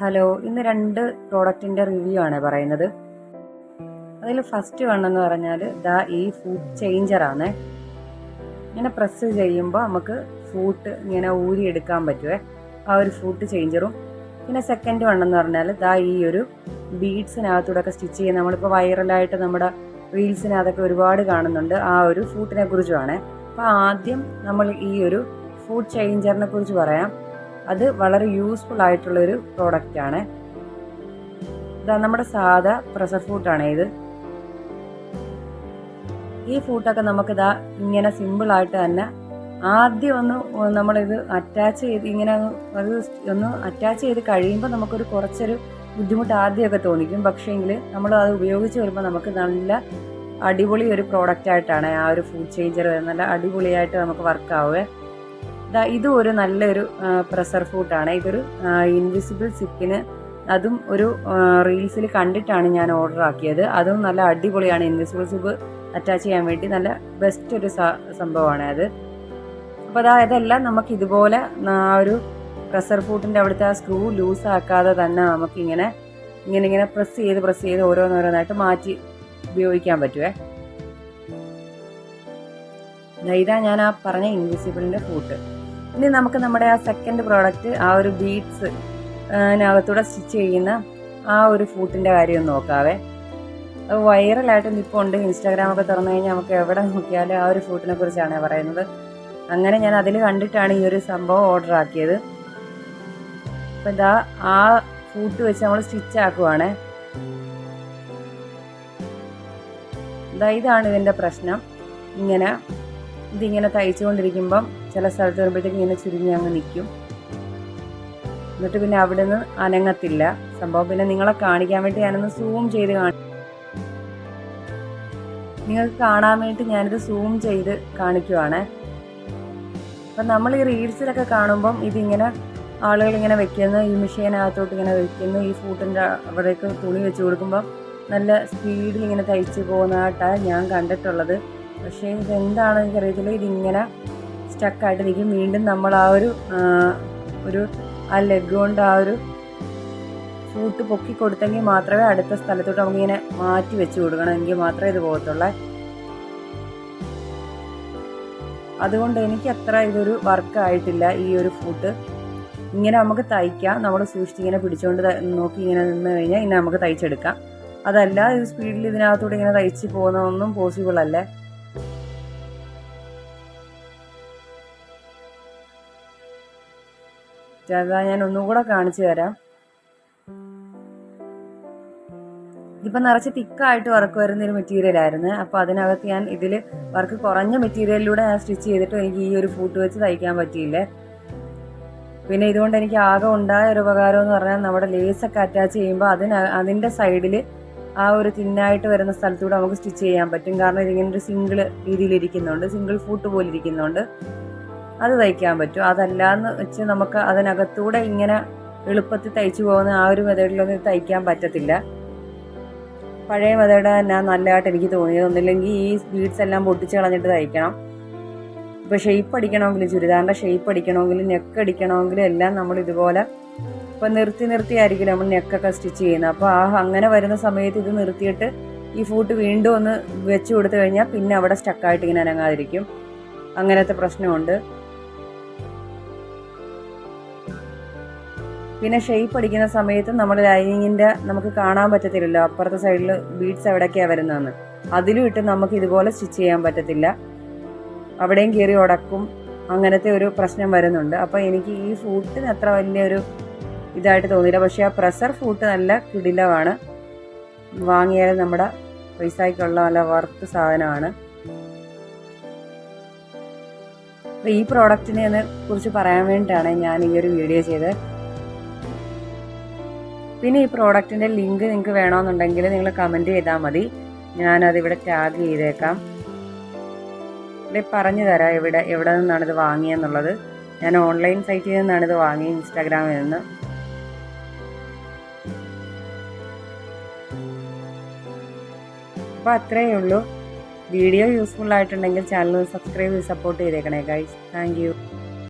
Hello ഇന്ന് രണ്ട് പ്രോഡക്റ്റിന്റെ review ആണ് പറയുന്നത്. അതിൽ ഫസ്റ്റ് വൺ എന്ന് പറഞ്ഞാൽ ദാ ഈ ഫുഡ് ചേഞ്ചറാണ് ഇങ്ങനെ പ്രസ് ചെയ്യുമ്പോൾ നമുക്ക് ഫൂട്ട് ഇങ്ങനെ ഊരി എടുക്കാൻ പറ്റുമേ ആ ഒരു ഫുഡ് ചേഞ്ചറും പിന്നെ സെക്കൻഡ് വൺ എന്ന് പറഞ്ഞാൽ ദാ ഈ ഒരു ബീഡ്സിനകത്തൂടെ ഒക്കെ സ്റ്റിച്ച് ചെയ്യുന്ന നമ്മളിപ്പോൾ വൈറലായിട്ട് നമ്മുടെ റീൽസിനകത്തൊക്കെ ഒരുപാട് കാണുന്നുണ്ട് ആ ഒരു ഫൂട്ടിനെ കുറിച്ചുമാണ് അപ്പോൾ ആദ്യം നമ്മൾ ഈ ഒരു ഫുഡ് ചേഞ്ചറിനെ കുറിച്ച് പറയാം. അത് വളരെ യൂസ്ഫുൾ ആയിട്ടുള്ള ഒരു പ്രോഡക്റ്റ് ആണ്. ഇതാ നമ്മുടെ സാധാ പ്രഷർ ഫ്രൂട്ടാണ് ഇത്. ഈ ഫ്രൂട്ടൊക്കെ നമുക്ക് ഇതാ ഇങ്ങനെ സിമ്പിൾ ആയിട്ട് തന്നെ ആദ്യം ഒന്ന് നമ്മളിത് അറ്റാച്ച് ചെയ്ത് ഇങ്ങനെ അത് ഒന്ന് അറ്റാച്ച് ചെയ്ത് കഴിയുമ്പോൾ നമുക്കൊരു കുറച്ചൊരു ബുദ്ധിമുട്ട് ആദ്യമൊക്കെ തോന്നിക്കും. പക്ഷേങ്കിൽ നമ്മൾ അത് ഉപയോഗിച്ച് വരുമ്പോൾ നമുക്ക് നല്ല അടിപൊളി ഒരു പ്രോഡക്റ്റായിട്ടാണ് ആ ഒരു ഫുഡ് ചേഞ്ചർ നല്ല അടിപൊളിയായിട്ട് നമുക്ക് വർക്ക് ആവുക. ദാ ഇതും ഒരു നല്ലൊരു പ്രഷർ ഫുഡാണ് ഇതൊരു ഇൻവിസിബിൾ സിക്കിന് അതും ഒരു റീൽസിൽ കണ്ടിട്ടാണ് ഞാൻ ഓർഡർ ആക്കിയത്. അതും നല്ല അടിപൊളിയാണ്. ഇൻവിസിബിൾ സിപ്പ് അറ്റാച്ച് ചെയ്യാൻ വേണ്ടി നല്ല ബെസ്റ്റ് ഒരു സംഭവമാണ് അത്. അപ്പോൾ അതാ ഇതെല്ലാം നമുക്ക് ഇതുപോലെ ആ ഒരു പ്രഷർ ഫുഡിന്റെ അവിടുത്തെ ആ സ്ക്രൂ ലൂസ് ആക്കാതെ തന്നെ നമുക്കിങ്ങനെ ഇങ്ങനെ ഇങ്ങനെ പ്രസ് ചെയ്ത് പ്രസ് ചെയ്ത് ഓരോന്നോരോന്നായിട്ട് മാറ്റി ഉപയോഗിക്കാൻ പറ്റുമേ ഇതാ ഞാൻ ആ പറഞ്ഞ ഇൻവിസിബിളിന്റെ ഫൂട്ട് ഇനി നമുക്ക് നമ്മുടെ ആ സെക്കൻഡ് പ്രോഡക്റ്റ് ആ ഒരു ബീഡ്സ് അതിനകത്തൂടെ സ്റ്റിച്ച് ചെയ്യുന്ന ആ ഒരു ഫൂട്ടിന്റെ കാര്യം നോക്കാവേ. അത് വൈറലായിട്ട് ഉണ്ട്. ഇൻസ്റ്റാഗ്രാമൊക്കെ തുറന്നു കഴിഞ്ഞാൽ നമുക്ക് എവിടെ നോക്കിയാലും ആ ഒരു ഫൂട്ടിനെ കുറിച്ചാണ് പറയുന്നത്. അങ്ങനെ ഞാൻ അതിൽ കണ്ടിട്ടാണ് ഈ ഒരു സംഭവം ഓർഡർ ആക്കിയത്. അപ്പം ഇതാ ആ ഫൂട്ട് വെച്ച് നമ്മൾ സ്റ്റിച്ച് ആക്കുവാണ്. ഇതാ ഇതാണ് ഇതിന്റെ പ്രശ്നം. ഇങ്ങനെ ഇതിങ്ങനെ തയ്ച്ചുകൊണ്ടിരിക്കുമ്പം ചില സ്ഥലത്ത് വരുമ്പോഴത്തേക്ക് ഇങ്ങനെ ചുരുങ്ങി അങ്ങ് നിൽക്കും. എന്നിട്ട് പിന്നെ അവിടെ നിന്ന് അനങ്ങത്തില്ല. സംഭവം പിന്നെ നിങ്ങളെ കാണിക്കാൻ വേണ്ടി ഞാനൊന്ന് സൂം ചെയ്ത് കാണി നിങ്ങൾക്ക് കാണാൻ വേണ്ടി ഞാനിത് സൂം ചെയ്ത് കാണിക്കുവാണ്. അപ്പം നമ്മൾ ഈ റീൽസിലൊക്കെ കാണുമ്പം ഇതിങ്ങനെ ആളുകൾ ഇങ്ങനെ വെക്കുന്നു. ഈ മെഷീനകത്തോട്ട് ഇങ്ങനെ വെക്കുന്നു. ഈ ഫൂട്ടിന്റെ അവിടേക്ക് തുണി വെച്ച് കൊടുക്കുമ്പം നല്ല സ്പീഡിൽ ഇങ്ങനെ തയ്ച്ച് പോകുന്നതായിട്ടാണ് ഞാൻ കണ്ടിട്ടുള്ളത്. പക്ഷേ ഇതെന്താണെന്ന് എനിക്കറിയത്തില്ല. ഇതിങ്ങനെ സ്റ്റക്കായിട്ട് നിൽക്കും. വീണ്ടും നമ്മൾ ആ ഒരു ഒരു ആ ലെഗ് കൊണ്ട് ആ ഒരു ഫൂട്ട് പൊക്കി കൊടുത്തെങ്കിൽ മാത്രമേ അടുത്ത സ്ഥലത്തോട്ട് നമുക്കിങ്ങനെ മാറ്റി വെച്ച് കൊടുക്കണം. എങ്കിൽ മാത്രമേ ഇത് പോകത്തുള്ളേ. അതുകൊണ്ട് എനിക്ക് അത്ര ഇതൊരു വർക്ക് ആയിട്ടില്ല ഈ ഒരു ഫൂട്ട് ഇങ്ങനെ നമുക്ക് തയ്ക്കാം. നമ്മൾ സൂക്ഷിച്ച് ഇങ്ങനെ പിടിച്ചുകൊണ്ട് നോക്കി ഇങ്ങനെ നിന്ന് കഴിഞ്ഞാൽ ഇങ്ങനെ നമുക്ക് തയ്ച്ചെടുക്കാം. അതല്ല ഇത് സ്പീഡിൽ ഇതിനകത്തൂടെ ഇങ്ങനെ തയ്ച്ച് പോകുന്നതൊന്നും പോസിബിൾ അല്ലേ. അതാ ഞാൻ ഒന്നും കൂടെ കാണിച്ചു തരാം. ഇതിപ്പോൾ നിറച്ച് തിക്കായിട്ട് വർക്ക് വരുന്ന ഒരു മെറ്റീരിയൽ ആയിരുന്നു. അപ്പോൾ അതിനകത്ത് ഞാൻ ഇതിൽ വർക്ക് കുറഞ്ഞ മെറ്റീരിയലിലൂടെ ഞാൻ സ്റ്റിച്ച് ചെയ്തിട്ട് എനിക്ക് ഈ ഒരു ഫൂട്ട് വെച്ച് തയ്ക്കാൻ പറ്റിയില്ലേ. പിന്നെ ഇതുകൊണ്ട് എനിക്ക് ആകെ ഉണ്ടായ ഒരു ഉപകാരം എന്ന് പറഞ്ഞാൽ നമ്മുടെ ലേസൊക്കെ അറ്റാച്ച് ചെയ്യുമ്പോൾ അതിന് അതിന്റെ സൈഡിൽ ആ ഒരു തിന്നായിട്ട് വരുന്ന സ്ഥലത്തൂടെ നമുക്ക് സ്റ്റിച്ച് ചെയ്യാൻ പറ്റും. കാരണം ഇതിങ്ങനെ ഒരു സിംഗിൾ രീതിയിൽ ഇരിക്കുന്നുണ്ട്. സിംഗിൾ ഫൂട്ട് പോലെ ഇരിക്കുന്നുണ്ട്. അത് തയ്ക്കാൻ പറ്റും. അതല്ലാന്ന് വെച്ച് നമുക്ക് അതിനകത്തൂടെ ഇങ്ങനെ എളുപ്പത്തിൽ തയ്ച്ചു പോകുന്ന ആ ഒരു മെതേഡിലൊന്നും തയ്ക്കാൻ പറ്റത്തില്ല. പഴയ മെതേഡ് തന്നെ നല്ലതായിട്ട് എനിക്ക് തോന്നിയത്. ഒന്നില്ലെങ്കിൽ ഈ ബീഡ്സ് എല്ലാം പൊട്ടിച്ച് കളഞ്ഞിട്ട് തയ്ക്കണം. ഇപ്പോൾ ഷെയ്പ്പ് അടിക്കണമെങ്കിൽ ചുരിദാറിന്റെ ഷെയ്പ്പ് അടിക്കണമെങ്കിൽ നെക്ക് അടിക്കണമെങ്കിൽ എല്ലാം നമ്മൾ ഇതുപോലെ ഇപ്പം നിർത്തി നിർത്തി ആയിരിക്കും നമ്മൾ നെക്കൊക്കെ സ്റ്റിച്ച് ചെയ്യുന്നത്. അപ്പോൾ ആ അങ്ങനെ വരുന്ന സമയത്ത് ഇത് നിർത്തിയിട്ട് ഈ ഫൂട്ട് വീണ്ടും ഒന്ന് വെച്ച് കൊടുത്തു കഴിഞ്ഞാൽ പിന്നെ അവിടെ സ്റ്റക്കായിട്ട് ഇങ്ങനെ അനങ്ങാതിരിക്കും. അങ്ങനത്തെ പ്രശ്നമുണ്ട്. പിന്നെ ഷെയ്പ്പ് അടിക്കുന്ന സമയത്ത് നമ്മൾ ലൈനിങ്ങിന്റെ നമുക്ക് കാണാൻ പറ്റത്തില്ലല്ലോ. അപ്പുറത്തെ സൈഡിൽ ബീഡ്സ് എവിടേക്കാണ് വരുന്നതെന്ന്. അതിലും ഇട്ട് നമുക്ക് ഇതുപോലെ സ്റ്റിച്ച് ചെയ്യാൻ പറ്റത്തില്ല. അവിടെയും കയറി ഉടക്കും. അങ്ങനത്തെ ഒരു പ്രശ്നം വരുന്നുണ്ട്. അപ്പോൾ എനിക്ക് ഈ ഫൂട്ടിന് അത്ര വലിയൊരു ഇതായിട്ട് തോന്നിയില്ല. പക്ഷേ ആ പ്രഷർ ഫൂട്ട് നല്ല കിടിലമാണ്. വാങ്ങിയാൽ നമ്മുടെ പൈസയ്ക്കുള്ള നല്ല വർത്ത് സാധനമാണ്. അപ്പോൾ ഈ പ്രോഡക്റ്റിനെ കുറിച്ച് പറയാൻ വേണ്ടിയിട്ടാണ് ഞാൻ ഈ ഒരു വീഡിയോ ചെയ്തത്. പിന്നെ ഈ പ്രോഡക്റ്റിന്റെ ലിങ്ക് നിങ്ങൾക്ക് വേണമെന്നുണ്ടെങ്കിൽ നിങ്ങൾ കമന്റ് ചെയ്താൽ മതി. ഞാനതിവിടെ ടാഗ് ചെയ്തേക്കാം. ഇവിടെ പറഞ്ഞു തരാം ഇവിടെ എവിടെ നിന്നാണ് ഇത് വാങ്ങിയെന്നുള്ളത്. ഞാൻ ഓൺലൈൻ സൈറ്റിൽ നിന്നാണ് ഇത് വാങ്ങിയത് ഇൻസ്റ്റാഗ്രാമിൽ നിന്ന്. അപ്പോൾ അത്രയേ ഉള്ളൂ. വീഡിയോ യൂസ്ഫുൾ ആയിട്ടുണ്ടെങ്കിൽ ചാനൽ സബ്സ്ക്രൈബ് ചെയ്ത് സപ്പോർട്ട് ചെയ്തേക്കണേ ഗൈസ് താങ്ക്